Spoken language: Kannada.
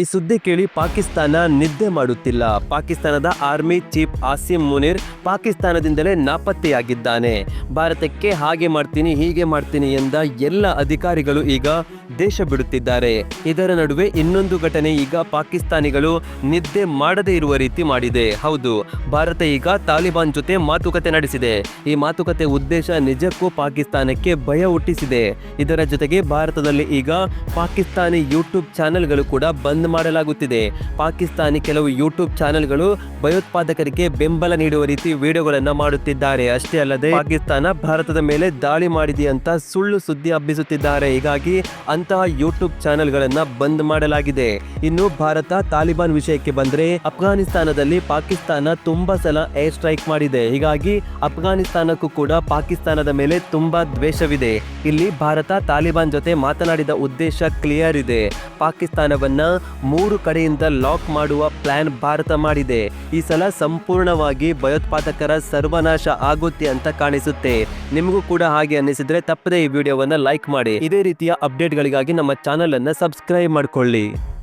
ಈ ಸುದ್ದಿ ಕೇಳಿ ಪಾಕಿಸ್ತಾನ ನಿದ್ದೆ ಮಾಡುತ್ತಿಲ್ಲ. ಪಾಕಿಸ್ತಾನದ ಆರ್ಮಿ ಚೀಫ್ ಆಸಿಮ್ ಮುನಿರ್ ಪಾಕಿಸ್ತಾನದಿಂದಲೇ ನಾಪತ್ತೆಯಾಗಿದ್ದಾನೆ. ಭಾರತಕ್ಕೆ ಹಾಗೆ ಮಾಡ್ತೀನಿ, ಹೀಗೆ ಮಾಡ್ತೀನಿ ಎಂದ ಎಲ್ಲ ಅಧಿಕಾರಿಗಳು ಈಗ ದೇಶ ಬಿಡುತ್ತಿದ್ದಾರೆ. ಇದರ ನಡುವೆ ಇನ್ನೊಂದು ಘಟನೆ ಈಗ ಪಾಕಿಸ್ತಾನಿಗಳು ನಿದ್ದೆ ಮಾಡದೇ ಇರುವ ರೀತಿ ಮಾಡಿದೆ. ಹೌದು, ಭಾರತ ಈಗ ತಾಲಿಬಾನ್ ಜೊತೆ ಮಾತುಕತೆ ನಡೆಸಿದೆ. ಈ ಮಾತುಕತೆ ಉದ್ದೇಶ ನಿಜಕ್ಕೂ ಪಾಕಿಸ್ತಾನಕ್ಕೆ ಭಯ ಹುಟ್ಟಿಸಿದೆ. ಇದರ ಜೊತೆಗೆ ಭಾರತದಲ್ಲಿ ಈಗ ಪಾಕಿಸ್ತಾನಿ ಯೂಟ್ಯೂಬ್ ಚಾನೆಲ್ಗಳು ಕೂಡ ಬಂದ್ ಮಾಡಲಾಗುತ್ತಿದೆ. ಪಾಕಿಸ್ತಾನಿ ಕೆಲವು ಯೂಟ್ಯೂಬ್ ಚಾನೆಲ್ಗಳು ಭಯೋತ್ಪಾದಕರಿಗೆ ಬೆಂಬಲ ನೀಡುವ ರೀತಿ ವಿಡಿಯೋಗಳನ್ನು ಮಾಡುತ್ತಿದ್ದಾರೆ. ಅಷ್ಟೇ ಅಲ್ಲದೆ, ಪಾಕಿಸ್ತಾನ ಭಾರತದ ಮೇಲೆ ದಾಳಿ ಮಾಡಿದೆ ಅಂತ ಸುಳ್ಳು ಸುದ್ದಿ ಹಬ್ಬಿಸುತ್ತಿದ್ದಾರೆ. ಹೀಗಾಗಿ ಅಂತಹ ಯೂಟ್ಯೂಬ್ ಚಾನೆಲ್ಗಳನ್ನ ಬಂದ್ ಮಾಡಲಾಗಿದೆ. ಇನ್ನು ಭಾರತ ತಾಲಿಬಾನ್ ವಿಷಯಕ್ಕೆ ಬಂದ್ರೆ ಅಫ್ಘಾನಿಸ್ತಾನದಲ್ಲಿ ಪಾಕಿಸ್ತಾನ ತುಂಬಾ ಸಲ ಏರ್ ಸ್ಟ್ರೈಕ್ ಮಾಡಿದೆ. ಹೀಗಾಗಿ ಅಫ್ಘಾನಿಸ್ತಾನಕ್ಕೂ ಕೂಡ ಪಾಕಿಸ್ತಾನದ ಮೇಲೆ ತುಂಬಾ ದ್ವೇಷವಿದೆ. ಇಲ್ಲಿ ಭಾರತ ತಾಲಿಬಾನ್ ಜೊತೆ ಮಾತನಾಡಿದ ಉದ್ದೇಶ ಕ್ಲಿಯರ್ ಇದೆ. ಪಾಕಿಸ್ತಾನವನ್ನ ಮೂರು ಕಡೆಯಿಂದ ಲಾಕ್ ಮಾಡುವ ಪ್ಲಾನ್ ಭಾರತ ಮಾಡಿದೆ. ಈ ಸಲ ಸಂಪೂರ್ಣವಾಗಿ ಭಯೋತ್ಪಾದಕರ ಸರ್ವನಾಶ ಆಗುತ್ತೆ ಅಂತ ಕಾಣಿಸುತ್ತೆ. ನಿಮಗೂ ಕೂಡ ಹಾಗೆ ಅನ್ನಿಸಿದ್ರೆ ತಪ್ಪದೇ ಈ ವಿಡಿಯೋವನ್ನು ಲೈಕ್ ಮಾಡಿ. ಇದೇ ರೀತಿಯ ಅಪ್ಡೇಟ್ಗಳಿಗಾಗಿ ನಮ್ಮ ಚಾನಲ್ ಅನ್ನು ಸಬ್ಸ್ಕ್ರೈಬ್ ಮಾಡ್ಕೊಳ್ಳಿ.